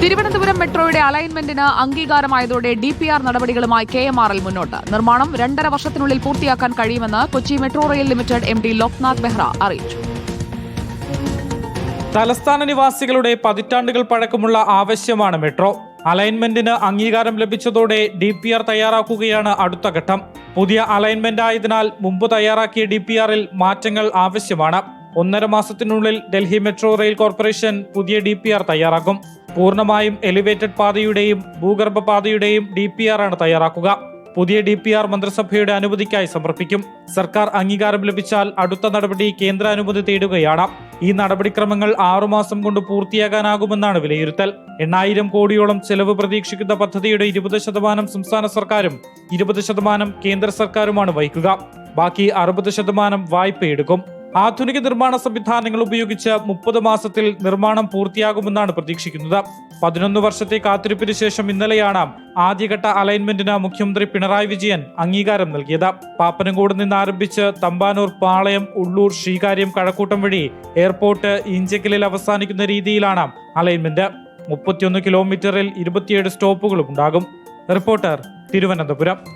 തിരുവനന്തപുരം മെട്രോയുടെ അലൈൻമെന്റിന് അംഗീകാരമായതോടെ ഡി പി ആർ നടപടികളുമായി കെ എം ആർ എൽ മുന്നോട്ട്. നിർമ്മാണം രണ്ടര വർഷത്തിനുള്ളിൽ പൂർത്തിയാക്കാൻ കഴിയുമെന്ന് Kochi metro rail limited M D Loknath Behra അറിയിച്ചു. തലസ്ഥാന നിവാസികളുടെ പതിറ്റാണ്ടുകൾ പഴക്കമുള്ള ആവശ്യമാണ് മെട്രോ. അലൈൻമെന്റിന് അംഗീകാരം ലഭിച്ചതോടെ ഡി പി ആർ തയ്യാറാക്കുകയാണ് അടുത്ത ഘട്ടം. പുതിയ അലൈൻമെന്റ് ആയതിനാൽ മുമ്പ് തയ്യാറാക്കിയ ഡി പി ആറിൽ മാറ്റങ്ങൾ ആവശ്യമാണ്. ഒന്നര മാസത്തിനുള്ളിൽ ഡൽഹി മെട്രോ റെയിൽ കോർപ്പറേഷൻ പുതിയ ഡി പി ആർ തയ്യാറാക്കും. പൂർണമായും എലിവേറ്റഡ് പാതയുടെയും ഭൂഗർഭ പാതയുടെയും ഡി പി ആർ ആണ് തയ്യാറാക്കുക. പുതിയ ഡി പി ആർ മന്ത്രിസഭയുടെ അനുമതിക്കായി സമർപ്പിക്കും. സർക്കാർ അംഗീകാരം ലഭിച്ചാൽ അടുത്ത നടപടി കേന്ദ്ര അനുമതി തേടുകയാണ്. ഈ നടപടിക്രമങ്ങൾ ആറുമാസം കൊണ്ട് പൂർത്തിയാകാനാകുമെന്നാണ് വിലയിരുത്തൽ. എണ്ണായിരം കോടിയോളം ചെലവ് പ്രതീക്ഷിക്കുന്ന പദ്ധതിയുടെ ഇരുപത് ശതമാനം സംസ്ഥാന സർക്കാരും ഇരുപത് ശതമാനം കേന്ദ്ര സർക്കാരുമാണ് വഹിക്കുക. ബാക്കി അറുപത് ശതമാനം വായ്പയെടുക്കും. ആധുനിക നിർമ്മാണ സംവിധാനങ്ങൾ ഉപയോഗിച്ച് മുപ്പത് മാസത്തിൽ നിർമ്മാണം പൂർത്തിയാകുമെന്നാണ് പ്രതീക്ഷിക്കുന്നത്. പതിനൊന്ന് വർഷത്തെ കാത്തിരിപ്പിന് ശേഷം ഇന്നലെയാണ് ആദ്യഘട്ട അലൈൻമെന്റിന് മുഖ്യമന്ത്രി പിണറായി വിജയൻ അംഗീകാരം നൽകിയത്. പാപ്പനംകോട് നിന്ന് ആരംഭിച്ച് തമ്പാനൂർ പാളയം ഉള്ളൂർ ശ്രീകാര്യം കഴക്കൂട്ടം വഴി എയർപോർട്ട് ഇഞ്ചക്കലിൽ അവസാനിക്കുന്ന രീതിയിലാണ് അലൈൻമെന്റ്. മുപ്പത്തിയൊന്ന് കിലോമീറ്ററിൽ ഇരുപത്തിയേഴ് സ്റ്റോപ്പുകളും ഉണ്ടാകും. റിപ്പോർട്ടർ തിരുവനന്തപുരം.